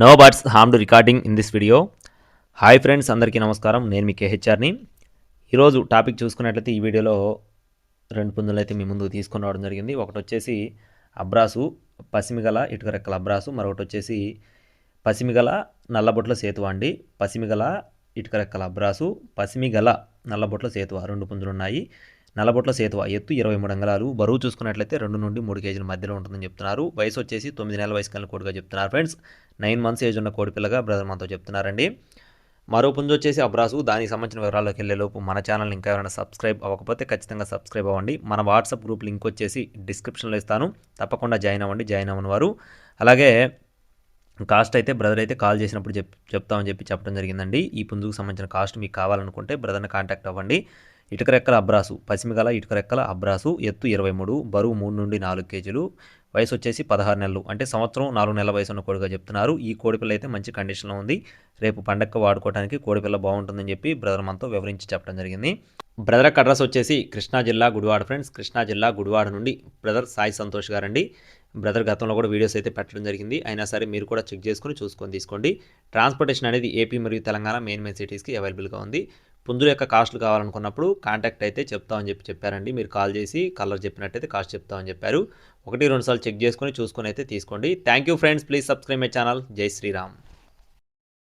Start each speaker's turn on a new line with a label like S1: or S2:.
S1: No buts harm to recording in this video. Hi friends అందరికీ నమస్కారం. నేను మీ కేహెచ్ఆర్ని ఈరోజు టాపిక్ చూసుకున్నట్లయితే ఈ వీడియోలో రెండు పుంజులు అయితే మీ ముందు తీసుకొని రావడం జరిగింది. ఒకటి వచ్చేసి అబ్రాసు పసిమిగల ఇటుక రెక్కల అబ్రాసు. మరొకటి వచ్చేసి పసిమిగల నల్లబొట్ల సేతువ అండి పసిమిగల ఇటుక రెక్కల అబ్రాసు. పసిమిగల నల్లబొట్ల సేతువ? రెండు పుంజులు ఉన్నాయి నల్లబొట్ల సేతువ ఎత్తు ఇరవై మూడు అంగళాలు బరువు చూసుకున్నట్లయితే రెండు నుండి మూడు కేజీల మధ్యలో ఉంటుందని చెప్తున్నారు. వయసు వచ్చేసి తొమ్మిది నెలల వయసు కలిగిన కోడిగా చెప్తున్నారు ఫ్రెండ్స్. నైన్ మంత్స్ ఏజ్ ఉన్న కోడి పిల్లగా బ్రదర్ మనతో చెప్తున్నారండి. మరో పుంజు వచ్చేసి అబ్రాసు. దానికి సంబంధించిన వివరాల్లోకి వెళ్ళే లోపు మన ఛానల్ ఇంకా ఎవరైనా సబ్స్క్రైబ్ అవ్వకపోతే ఖచ్చితంగా సబ్స్క్రైబ్ అవ్వండి. మన వాట్సాప్ గ్రూప్ లింక్ వచ్చేసి డిస్క్రిప్షన్లో ఇస్తాను. తప్పకుండా జాయిన్ అవ్వండి. జాయిన్ అవ్వని వారు. అలాగే కాస్ట్ అయితే బ్రదర్ అయితే కాల్ చేసినప్పుడు చెప్ చెప్తామని చెప్పి చెప్పడం జరిగిందండి. ఈ పుంజుకు సంబంధించిన కాస్ట్ మీకు కావాలనుకుంటే బ్రదర్ని కాంటాక్ట్ అవ్వండి. ఇటుక రెక్కల అబ్రాసు పసిమిగల ఇటుక రెక్కల అబ్రాసు ఎత్తు ఇరవై మూడు బరువు మూడు నుండి నాలుగు కేజీలు వయసు వచ్చేసి పదహారు నెలలు. అంటే సంవత్సరం నాలుగు నెలల వయసు ఉన్న కోడిగా చెప్తున్నారు. ఈ కోడిపిల్ల అయితే మంచి కండిషన్లో ఉంది. రేపు పండగ వాడుకోవడానికి కోడిపిల్ల బాగుంటుందని చెప్పి బ్రదర్ మనతో వివరించి చెప్పడం జరిగింది. బ్రదర్ అడ్రస్ వచ్చేసి కృష్ణా జిల్లా గుడివాడ ఫ్రెండ్స్. కృష్ణా జిల్లా గుడివాడ నుండి బ్రదర్ సాయి సంతోష్ గారండి. బ్రదర్ గతంలో కూడా వీడియోస్ అయితే పెట్టడం జరిగింది. అయినా సరే మీరు కూడా చెక్ చేసుకొని చూసుకొని తీసుకోండి. ట్రాన్స్పోర్టేషన్ అనేది ఏపీ మరియు తెలంగాణ మెయిన్ మెయిన్ సిటీస్కి అవైలబుల్గా ఉంది. పుంజుల యొక్క కాస్ట్లు కావాలనుకున్నప్పుడు కాంటాక్ట్ అయితే చెప్తామని చెప్పి చెప్పారండి. మీరు కాల్ చేసి కలర్ చెప్పినట్టయితే కాస్ట్ చెప్తామని చెప్పారు. ఒకటి రెండు సార్లు చెక్ చేసుకొని చూసుకొని అయితే తీసుకోండి. Thank you friends please subscribe my channel జై శ్రీరామ్.